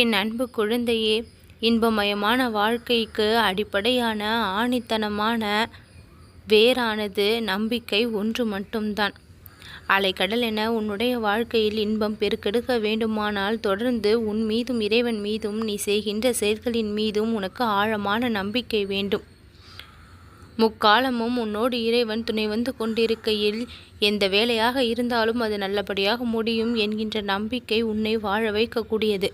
என் அன்பு குழந்தையே இன்பமயமான வாழ்க்கைக்கு அடிப்படையான ஆணித்தனமான வேறானது நம்பிக்கை ஒன்று மட்டும்தான். அலைக்கடல் என உன்னுடைய வாழ்க்கையில் இன்பம் பெருக்கெடுக்க வேண்டுமானால் தொடர்ந்து உன் மீதும் இறைவன் மீதும் நீ செய்கின்ற செயல்களின் மீதும் உனக்கு ஆழமான நம்பிக்கை வேண்டும். முக்காலமும் உன்னோடு இறைவன் துணை வந்து கொண்டிருக்கையில் எந்த வேலையாக இருந்தாலும் அது நல்லபடியாக முடியும் என்கின்ற நம்பிக்கை உன்னை வாழ வைக்கக்கூடியது.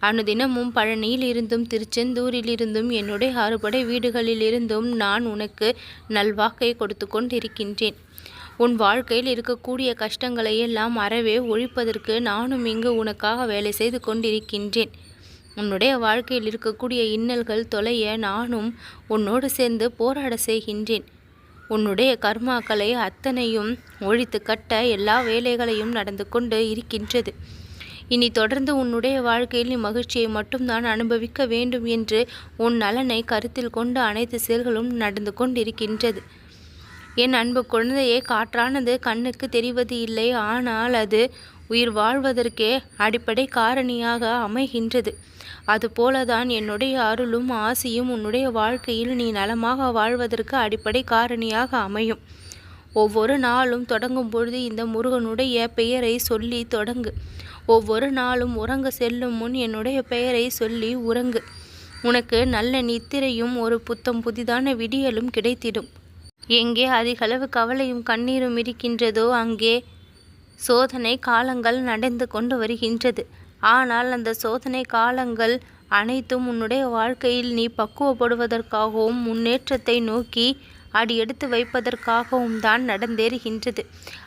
அனுதினமும் பழனியில் இருந்தும் என்னுடைய அறுபடை வீடுகளிலிருந்தும் நான் உனக்கு நல்வாக்கை கொடுத்து கொண்டிருக்கின்றேன் உன் வாழ்க்கையில் இருக்கக்கூடிய கஷ்டங்களை எல்லாம் அறவே ஒழிப்பதற்கு நானும் இங்கு உனக்காக வேலை செய்து கொண்டிருக்கின்றேன். உன்னுடைய வாழ்க்கையில் இருக்கக்கூடிய இன்னல்கள் தொலைய நானும் உன்னோடு சேர்ந்து போராட செய்கின்றேன். உன்னுடைய கர்மாக்களை அத்தனையும் ஒழித்து கட்ட எல்லா வேலைகளையும் நடந்து கொண்டு இருக்கின்றது. இனி தொடர்ந்து உன்னுடைய வாழ்க்கையில் நீ மகிழ்ச்சியை மட்டும்தான் அனுபவிக்க வேண்டும் என்று உன் நலனை கருத்தில் கொண்டு அனைத்து செயல்களும் நடந்து கொண்டிருக்கின்றது. என் அன்பு குழந்தையே காற்றானது கண்ணுக்கு தெரிவது இல்லை. ஆனால் அது உயிர் வாழ்வதற்கே அடிப்படை காரணியாக அமைகின்றது. அதுபோலதான் என்னுடைய அருளும் ஆசியும் உன்னுடைய வாழ்க்கையில் நீ நலமாக வாழ்வதற்கு அடிப்படை காரணியாக அமையும். ஒவ்வொரு நாளும் தொடங்கும் பொழுது இந்த முருகனுடைய பெயரை சொல்லி தொடங்கு. ஒவ்வொரு நாளும் உறங்க செல்லும் முன் என்னுடைய பெயரை சொல்லி உறங்கு. உனக்கு நல்ல நித்திரையும் ஒரு புத்தம் புதிதான விடியலும் கிடைத்திடும். எங்கே அதிகளவு கவலையும் கண்ணீரும் இருக்கின்றதோ அங்கே சோதனை காலங்கள் நடந்து கொண்டு வருகின்றது. ஆனால் அந்த சோதனை காலங்கள் அனைத்தும் உன்னுடைய வாழ்க்கையில் நீ பக்குவப்படுவதற்காகவும் முன்னேற்றத்தை நோக்கி அடி எடுத்து வைப்பதற்காகவும் தான் நடந்தேறுகின்றது.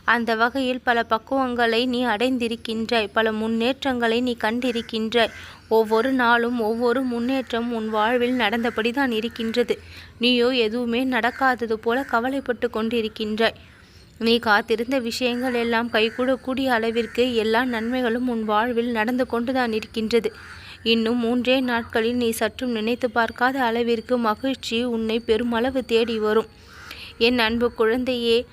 அந்த வகையில் பல பக்குவங்களை நீ அடைந்திருக்கின்றாய் பல முன்னேற்றங்களை நீ கண்டிருக்கின்றாய். ஒவ்வொரு நாளும் ஒவ்வொரு முன்னேற்றம் உன் வாழ்வில் நடந்தபடிதான் இருக்கின்றது. நீயோ எதுவுமே நடக்காதது போல கவலைப்பட்டு கொண்டிருக்கின்றாய். நீ காத்திருந்த விஷயங்கள் எல்லாம் கைகூடக்கூடிய அளவிற்கு எல்லா நன்மைகளும் உன் வாழ்வில் நடந்து கொண்டுதான் இருக்கின்றது. இன்னும் மூன்றே நாட்களில் நீ சற்றும் நினைத்து பார்க்காத அளவிற்கு மகிழ்ச்சி உன்னை பெருமளவு தேடி வரும். என் அன்பு குழந்தையே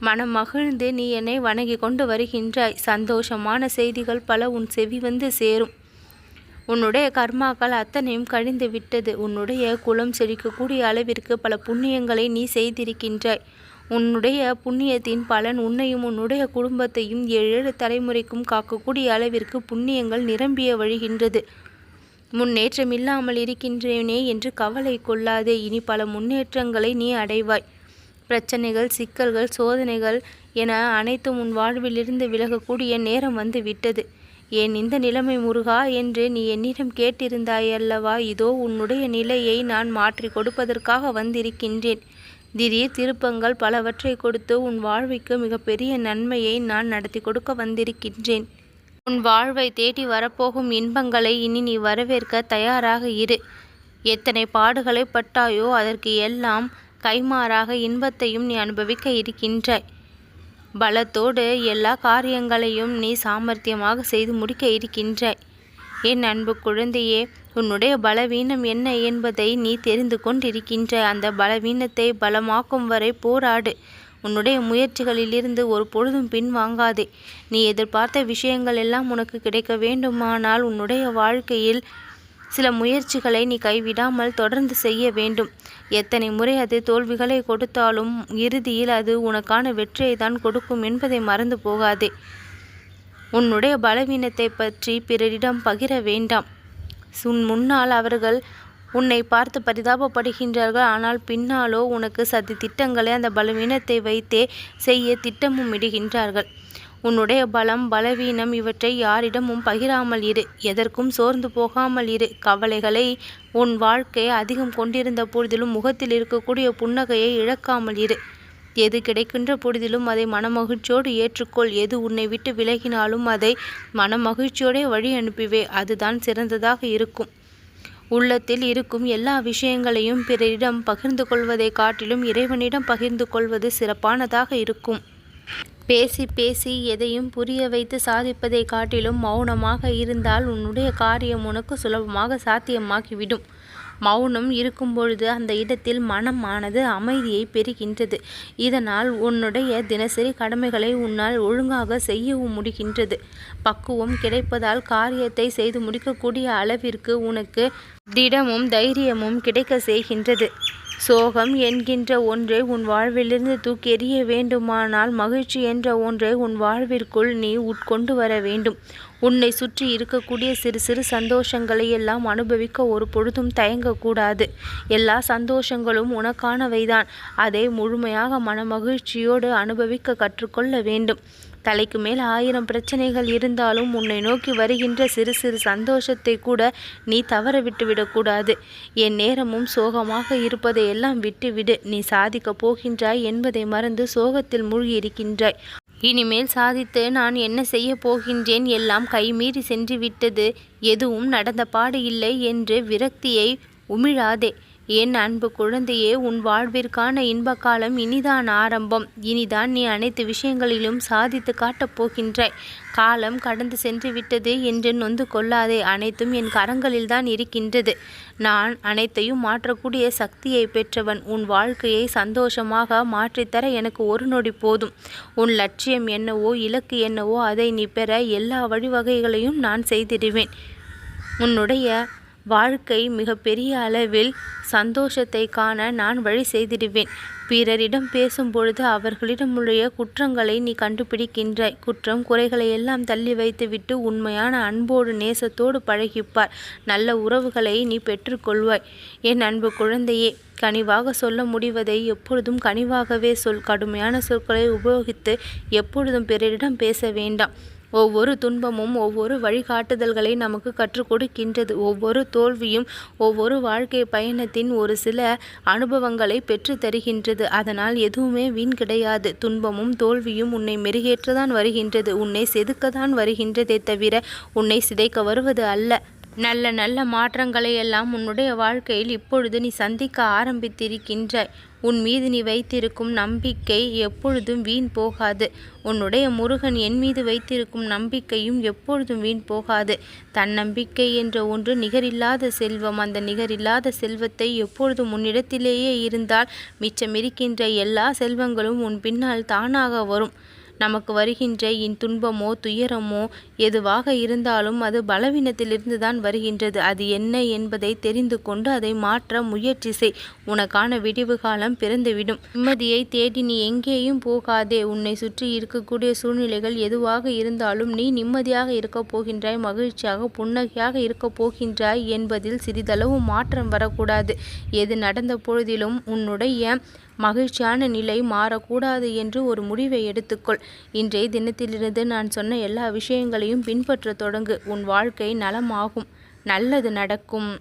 மனம் மகிழ்ந்து நீ என்னை வணங்கி கொண்டு வருகின்றாய். சந்தோஷமான செய்திகள் பல உன் செவி வந்து சேரும். உன்னுடைய கர்மாக்கள் அத்தனையும் கழிந்து விட்டது உன்னுடைய குலம் செழிக்கக்கூடிய அளவிற்கு பல புண்ணியங்களை நீ செய்திருக்கின்றாய். உன்னுடைய புண்ணியத்தின் பலன் உன்னையும் உன்னுடைய குடும்பத்தையும் ஏழு தலைமுறைக்கும் காக்கக்கூடிய அளவிற்கு புண்ணியங்கள் நிரம்பிய வழிகின்றது. முன்னேற்றம் இல்லாமல் இருக்கின்றேனே என்று கவலை கொள்ளாதே இனி பல முன்னேற்றங்களை நீ அடைவாய். பிரச்சனைகள் சிக்கல்கள் சோதனைகள் என அனைத்தும் உன் வாழ்விலிருந்து விலகக்கூடிய நேரம் வந்து விட்டது. ஏன் இந்த நிலைமை முருகா என்று நீ என்னிடம் கேட்டிருந்தாயல்லவா? இதோ உன்னுடைய நிலையை நான் மாற்றி கொடுப்பதற்காக வந்திருக்கின்றேன். திடீர் திருப்பங்கள் பலவற்றை கொடுத்து உன் வாழ்விற்கு மிகப்பெரிய நன்மையை நான் நடத்தி கொடுக்க வந்திருக்கின்றேன். உன் வாழ்வை தேடி வரப்போகும் இன்பங்களை இனி நீ வரவேற்க தயாராக இரு. எத்தனை பாடுகளை பட்டாயோ அதற்கு எல்லாம் கைமாறாக இன்பத்தையும் நீ அனுபவிக்க இருக்கின்றாய். பலத்தோடு எல்லா காரியங்களையும் நீ சாமர்த்தியமாக செய்து முடிக்க இருக்கின்றாய். என் அன்பு குழந்தையே உன்னுடைய பலவீனம் என்ன என்பதை நீ தெரிந்து கொண்டிருக்கின்ற அந்த பலவீனத்தை பலமாக்கும் வரை போராடு. உன்னுடைய முயற்சிகளிலிருந்து ஒரு பொழுதும் பின்வாங்காதே. நீ எதிர்பார்த்த விஷயங்கள் எல்லாம் உனக்கு கிடைக்க வேண்டுமானால் உன்னுடைய வாழ்க்கையில் சில முயற்சிகளை நீ கைவிடாமல் தொடர்ந்து செய்ய வேண்டும். எத்தனை முறை அது தோல்விகளை கொடுத்தாலும் இறுதியில் அது உனக்கான வெற்றியை தான் கொடுக்கும் என்பதை மறந்து போகாதே. உன்னுடைய பலவீனத்தை பற்றி பிறரிடம் பகிர வேண்டாம். உன் முன்னால் அவர்கள் உன்னை பார்த்து பரிதாபப்படுகின்றார்கள். ஆனால் பின்னாலோ உனக்கு சதி திட்டங்களை அந்த பலவீனத்தை வைத்தே செய்ய திட்டமும் இடுகின்றார்கள். உன்னுடைய பலம் பலவீனம் இவற்றை யாரிடமும் பகிராமல் இரு. எதற்கும் சோர்ந்து போகாமல் இரு. கவலைகளை உன் வாழ்க்கை அதிகம் கொண்டிருந்த பொழுதிலும் முகத்தில் இருக்கக்கூடிய புன்னகையை இழக்காமல் இரு. எது கிடைக்கின்ற பொழுதிலும் அதை மனமகிழ்ச்சியோடு ஏற்றுக்கொள். எது உன்னை விட்டு விலகினாலும் அதை மனமகிழ்ச்சியோடே வழி அனுப்பிவே. அதுதான் சிறந்ததாக இருக்கும். உள்ளத்தில் இருக்கும் எல்லா விஷயங்களையும் பிறரிடம் பகிர்ந்து கொள்வதை காட்டிலும் இறைவனிடம் பகிர்ந்து கொள்வது சிறப்பானதாக இருக்கும். பேசி பேசி எதையும் புரிய வைத்து சாதிப்பதை காட்டிலும் மௌனமாக இருந்தால் உன்னுடைய காரியம் உனக்கு சுலபமாக சாத்தியமாகிவிடும். மௌனம் இருக்கும்பொழுது அந்த இடத்தில் மனமானது அமைதியை பெறுகின்றது. இதனால் உன்னுடைய தினசரி கடமைகளை உன்னால் ஒழுங்காக செய்யவும் முடிகின்றது. பக்குவம் கிடைப்பதால் காரியத்தை செய்து முடிக்கக்கூடிய அளவிற்கு உனக்கு திடமும் தைரியமும் கிடைக்க செய்கின்றது. சோகம் என்கின்ற ஒன்றை உன் வாழ்விலிருந்து தூக்கி எறிய வேண்டுமானால் மகிழ்ச்சி என்ற ஒன்றை உன் வாழ்விற்குள் நீ உட்கொண்டு வர வேண்டும். உன்னை சுற்றி இருக்கக்கூடிய சிறு சிறு சந்தோஷங்களை எல்லாம் அனுபவிக்க ஒரு பொழுதும் தயங்கக்கூடாது. எல்லா சந்தோஷங்களும் உனக்கானவைதான். அதை முழுமையாக மனமகிழ்ச்சியோடு அனுபவிக்க கற்றுக்கொள்ள வேண்டும். தலைக்கு மேல் ஆயிரம் பிரச்சனைகள் இருந்தாலும் உன்னை நோக்கி வருகின்ற சிறு சிறு சந்தோஷத்தை கூட நீ தவற விட்டுவிடக்கூடாது என் நேரமும் சோகமாக இருப்பதை எல்லாம் விட்டுவிடு. நீ சாதிக்கப் போகின்றாய் என்பதை மறந்து சோகத்தில் மூழ்கி இருக்கின்றாய். இனிமேல் சாதித்து நான் என்ன செய்ய போகின்றேன் எல்லாம் கைமீறி சென்று விட்டது. எதுவும் நடந்த பாடு இல்லை என்று விரக்தியை உமிழாதே. என் அன்பு குழந்தையே உன் வாழ்விற்கான இன்ப காலம் இனிதான் ஆரம்பம். இனிதான் நீ அனைத்து விஷயங்களிலும் சாதித்து காட்டப் போகின்றாய். காலம் கடந்து சென்று விட்டது என்று நொந்து கொள்ளாதே. அனைத்தும் என் கரங்களில்தான் இருக்கின்றது. நான் அனைத்தையும் மாற்றக்கூடிய சக்தியை பெற்றவன். உன் வாழ்க்கையை சந்தோஷமாக மாற்றித்தர எனக்கு ஒரு நொடி போதும். உன் லட்சியம் என்னவோ இலக்கு என்னவோ அதை நீ பெற எல்லா வழிவகைகளையும் நான் செய்திடுவேன். உன்னுடைய வாழ்க்கை மிக பெரிய அளவில் சந்தோஷத்தை காண நான் வழி செய்திடுவேன். பிறரிடம் பேசும்பொழுது அவர்களிடமுடைய குற்றங்களை நீ கண்டுபிடிக்கின்றாய். குற்றம் குறைகளை எல்லாம் தள்ளி வைத்துவிட்டு உண்மையான அன்போடு நேசத்தோடு பழகிப்பார். நல்ல உறவுகளை நீ பெற்றுக்கொள்வாய். என் அன்பு குழந்தையே கனிவாக சொல்ல முடிவதை எப்பொழுதும் கனிவாகவே சொல். கடுமையான சொற்களை உபயோகித்து எப்பொழுதும் பிறரிடம் பேச வேண்டாம். ஒவ்வொரு துன்பமும் ஒவ்வொரு வழிகாட்டுதல்களை நமக்கு கற்றுக் கொடுக்கின்றது. ஒவ்வொரு தோல்வியும் ஒவ்வொரு வாழ்க்கை பயணத்தின் ஒரு சில அனுபவங்களை பெற்று தருகின்றது. அதனால் எதுவுமே வீண் கிடையாது. துன்பமும் தோல்வியும் உன்னை மெருகேற்றதான் வருகின்றது. உன்னை செதுக்கத்தான் வருகின்றதே தவிர உன்னை சிதைக்க வருவது அல்ல. நல்ல நல்ல மாற்றங்களை எல்லாம் உன்னுடைய வாழ்க்கையில் இப்பொழுது நீ சந்திக்க ஆரம்பித்திருக்கின்றாய். உன் மீது நீ வைத்திருக்கும் நம்பிக்கை எப்பொழுதும் வீண் போகாது. உன்னுடைய முருகன் என் மீது வைத்திருக்கும் நம்பிக்கையும் எப்பொழுதும் வீண் போகாது. தன்னம்பிக்கை என்ற ஒன்று நிகரில்லாத செல்வம். அந்த நிகரில்லாத செல்வத்தை எப்பொழுதும் உன்னிடத்திலேயே இருந்தால் மிச்சமிருக்கின்ற எல்லா செல்வங்களும் உன் பின்னால் தானாக வரும். நமக்கு வருகின்ற இன் துன்பமோ துயரமோ எதுவாக இருந்தாலும் அது பலவீனத்திலிருந்து தான் வருகின்றது. அது என்ன என்பதை தெரிந்து கொண்டு அதை மாற்ற முயற்சி செய். உனக்கான விடிவு காலம் பிறந்துவிடும். நிம்மதியை தேடி நீ எங்கேயும் போகாதே. உன்னை சுற்றி இருக்கக்கூடிய சூழ்நிலைகள் எதுவாக இருந்தாலும் நீ நிம்மதியாக இருக்கப் போகின்றாய் மகிழ்ச்சியாக புன்னகையாக இருக்கப் போகின்றாய் என்பதில் சிறிதளவு மாற்றம் வரக்கூடாது. எது நடந்த பொழுதிலும் உன்னுடைய மகிழ்ச்சியான நிலை மாறக்கூடாது என்று ஒரு முடிவை எடுத்துக்கொள். இன்றைய தினத்திலிருந்து நான் சொன்ன எல்லா விஷயங்களையும் பின்பற்ற தொடங்கு. உன் வாழ்க்கை நலமாகும். நல்லது நடக்கும்.